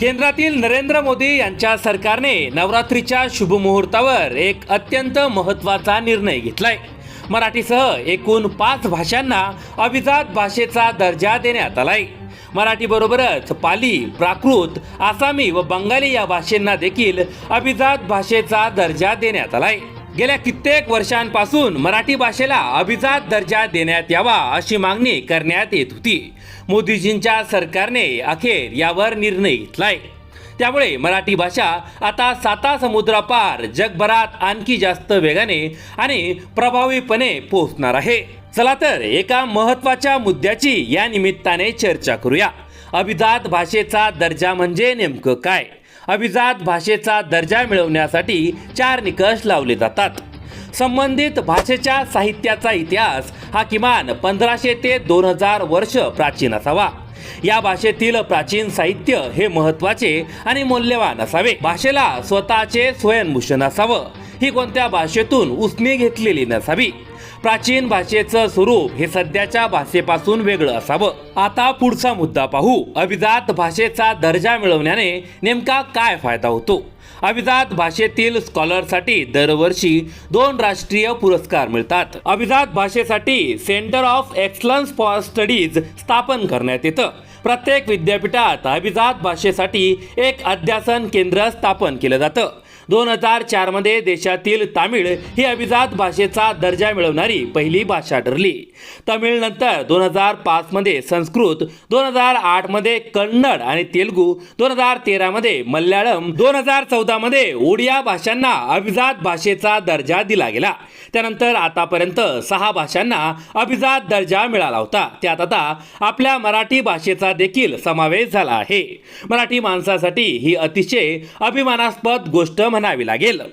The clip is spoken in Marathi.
केंद्रातील नरेंद्र मोदी यांच्या सरकारने नवरात्रीच्या शुभमुहूर्तावर एक अत्यंत महत्त्वाचा निर्णय घेतलाय. मराठीसह एकूण पाच भाषांना अभिजात भाषेचा दर्जा देण्यात आलाय. मराठीबरोबरच पाली प्राकृत आसामी व बंगाली या भाषेंना देखील अभिजात भाषेचा दर्जा देण्यात आलाय. गेल्या कित्येक वर्षांपासून मराठी भाषेला अभिजात दर्जा देण्यात यावा अशी मागणी करण्यात येत होती. मोदीजींच्या सरकारने अखेर यावर निर्णय घेतलाय. त्यामुळे मराठी भाषा आता साता समुद्रापार जगभरात आणखी जास्त वेगाने आणि प्रभावीपणे पोहोचणार आहे. चला तर एका महत्त्वाच्या मुद्द्याची या निमित्ताने चर्चा करूया. अभिजात भाषेचा दर्जा म्हणजे नेमकं काय? अभिजात भाषेचा दर्जा मिळवण्यासाठी चार निकष लावले जातात. संबंधित भाषेच्या साहित्याचा इतिहास हा किमान पंधराशे ते दोन हजार वर्ष प्राचीन असावा. या भाषेतील प्राचीन साहित्य हे महत्त्वाचे आणि मौल्यवान असावे. भाषेला स्वतःचे स्वयंभूषण असावं. ही कोणत्या भाषेतून उसने घेतलेली नसावी? प्राचीन भाषेचं स्वरूप हे सध्याच्या भाषेपासून वेगळं असावं. आता पुढचा मुद्दा पाहू. अभिजात भाषेचा दर्जा मिळवण्याने नेमका काय फायदा होतो? अभिजात भाषेतील स्कॉलरसाठी दरवर्षी दोन राष्ट्रीय पुरस्कार मिळतात. अभिजात भाषेसाठी centre of excellence for studies स्थापन करण्यात येतं. प्रत्येक विद्यापीठात अभिजात भाषेसाठी एक अध्यासन केंद्र स्थापन केलं जातं. दोन हजार चारमध्ये देशातील तामिळ ही अभिजात भाषेचा दर्जा मिळवणारी पहिली भाषा ठरली. तमिळनंतर दोन हजार पाचमध्ये संस्कृत दोन हजार आठमध्ये कन्नड आणि तेलुगू दोन हजार तेरामध्ये मल्याळम दोन हजार चौदामध्ये ओडिया भाषांना अभिजात भाषेचा दर्जा दिला गेला. त्यानंतर आतापर्यंत सहा भाषांना अभिजात दर्जा मिळाला होता. त्यात आता आपल्या मराठी भाषेचा देखील समावेश झाला आहे. मराठी माणसासाठी ही अतिशय अभिमानास्पद गोष्ट म्हणावी लागेल.